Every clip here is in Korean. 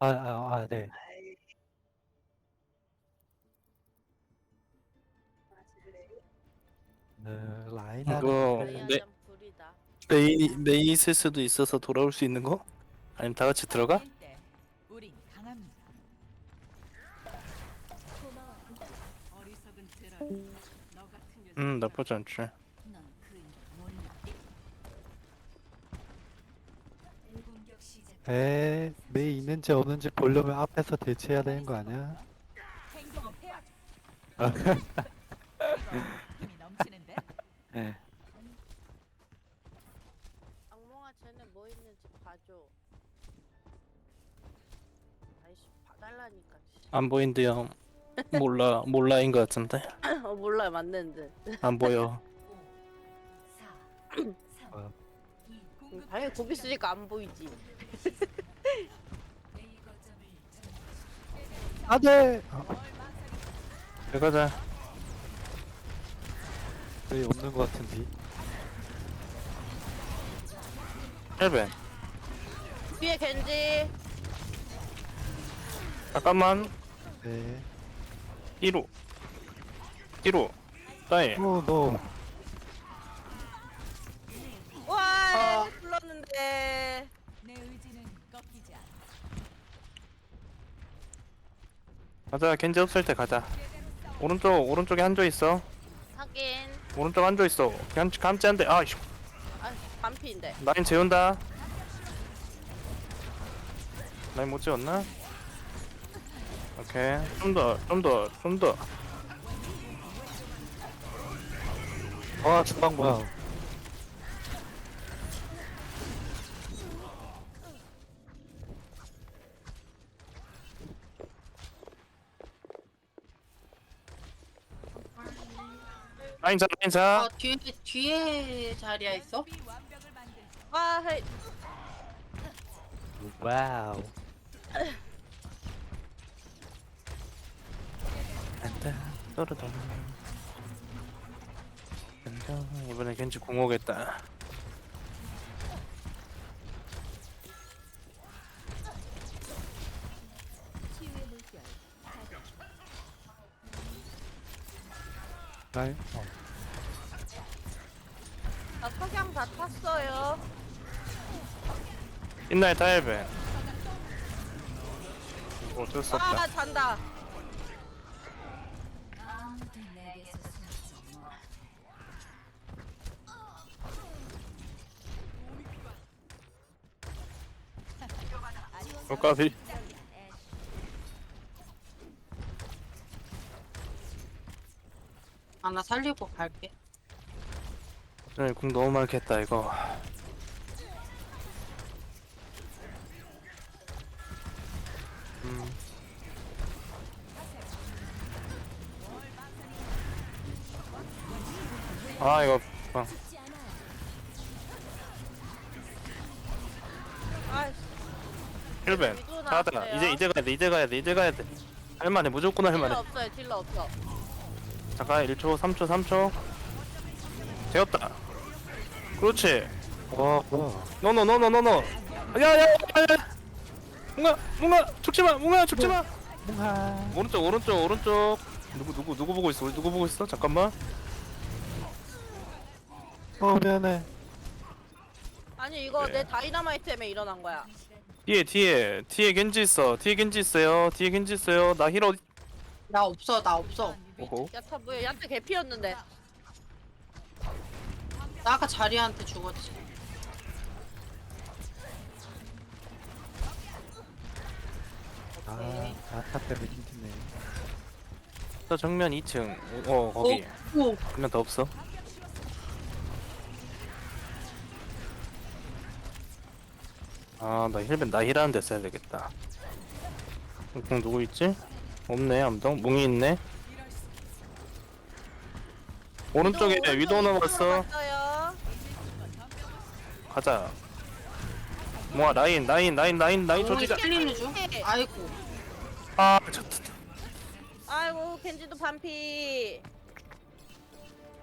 아, 아, 아, 네. 네, 라이나 이거 네. 네, 불이다. 메이 메이 있을 수도 있어서 돌아올 수 있는 거? 아니면 다 같이 들어가? 우린 강합니다. 어리석은 드런 너 같은 녀석. 음 나쁘지 않지. 넌그 일을 몰라. 공격 시작. 에, 메이 있는지 없는지 보려면 앞에서 대체해야 되는 거 아니야? 힘이 넘치는데. 네. 악몽아 쟤네 뭐 있는지 봐줘. 아이씨 봐달라니까. 씨. 안 보인대요. 몰라 몰라인 것 같은데 어 몰라 맞는데. 안 보여. 4, 3, 어. 2, 음, 공급 당연히 고비 쓰니까 안 보이지. A 거점을 안 돼! 아, 들어가자. 메이 없는 거 같은데. 헬벤. 뒤에 겐지. 잠깐만. 네. 1호. 1호. 따이. 어, 너. 와 불렀는데. 내 의지는 꺾이지 않아. 가자. 겐지 없을 때 가자. 오른쪽 오른쪽에 한조 있어. 하긴. 오른쪽 한조 있어. 감 감지 한 대. 아, 씨. 아 반피인데. 라인 재운다. 라인 못 재웠나? 오케이. 좀 더, 좀 더, 좀 더. 와, 주방 뭐야. 라인 자, 라인 자. 아 뒤에 뒤에 자리야 있어? 아 헤이. 와우. 안다 떨어져 안다 이번에 겐지 공 오겠다 라인? 어. 나 석양 다 탔어요. 옛날 다이벤 어쩔 수 없다 아 잔다. 숨지 못. 어까비 아 나 살리고 갈게. 오늘 궁 너무 많겠다 이거 음. 아 이거 어. 아 힐벤 위도 가다 나왔어요. 이제 이제 가야 돼 이제 가야 돼 이제 가야 돼 할만해 무조건 딜러 할만해 없어요. 딜러 없어. 잠깐 1초 3초 3초. 되었다. 그렇지. 와, 뭐야. 노노 노노 노노 야야야. 뭔가 뭔가 죽지마 뭔가 죽지마. 뭉하. 오른쪽 오른쪽 오른쪽. 누구 누구 누구 보고 있어? 우리 누구 보고 있어? 잠깐만. 어, 미안해. 아니 이거 네. 내 다이너마이트 때문에 일어난 거야. 뒤에 뒤에. 뒤에 겐지 있어. 뒤에 겐지 있어요. 뒤에 겐지 있어요. 나 힐 어디 나 없어 나 없어. 오호 야타 뭐야? 야타 개피였는데. 나 아까 자리한테 죽었지. 아, 아타 때문에 힘드네. 저 정면 2층 어 거기 오 한명 더 없어 아 나 힐벤 나 힐하는 데 써야 되겠다 공 누구 있지? 없네 암동 뭉이 있네 오른쪽에 위도 남았어 갔어요. 가자 뭐야 라인 라인 라인 라인 라인 조지자 끌리는 중. 아이고 아 좋다 아이고 겐지도 반피.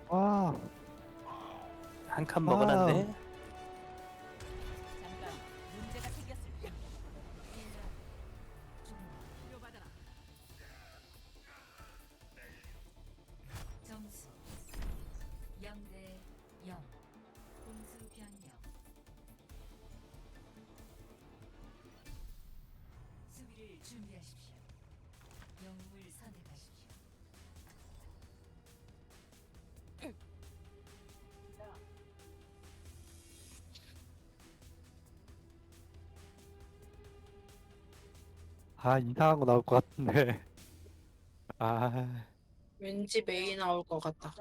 와, 한칸 아. 먹어놨네 준비하십시오. 영웅을 선택하십시오. 아 이상한 거 나올 것 같은데. 아 왠지 메이 나올 것 같다.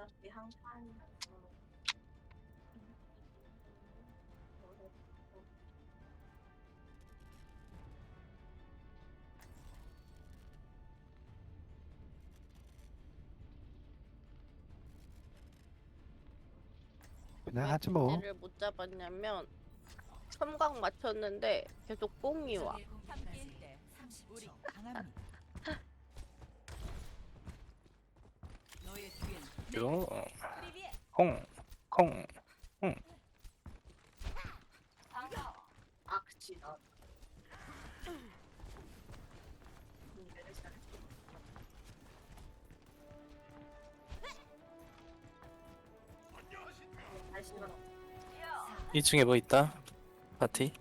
그냥 하지 뭐. 겐지를 못 잡았냐면 섬광 맞췄는데 계속 뽕이 와. 적의 공격까지 30초. 강합니다. 너의 뒤엔 이거 콩, 콩. 2층에 뭐 있다? 파티?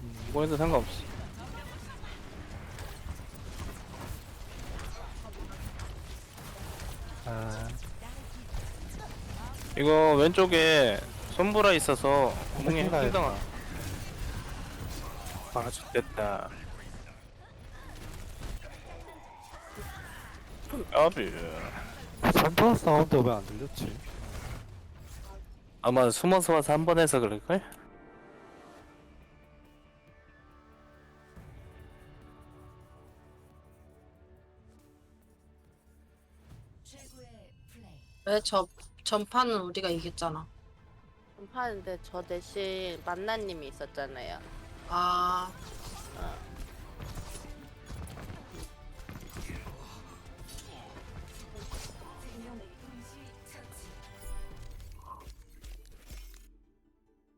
음, 뭐 해도 상관없어. 아. 이거 왼쪽에 손보라 있어서 엉덩이 해당아. 아, 됐다. 아비. 선포 사운드 왜 안 들렸지? 아마 숨어서 와서 한 번 해서 그럴걸? 플레이. 왜저 전판은 우리가 이겼잖아. 파는데 저 대신 만나님이 있었잖아요. 아 어,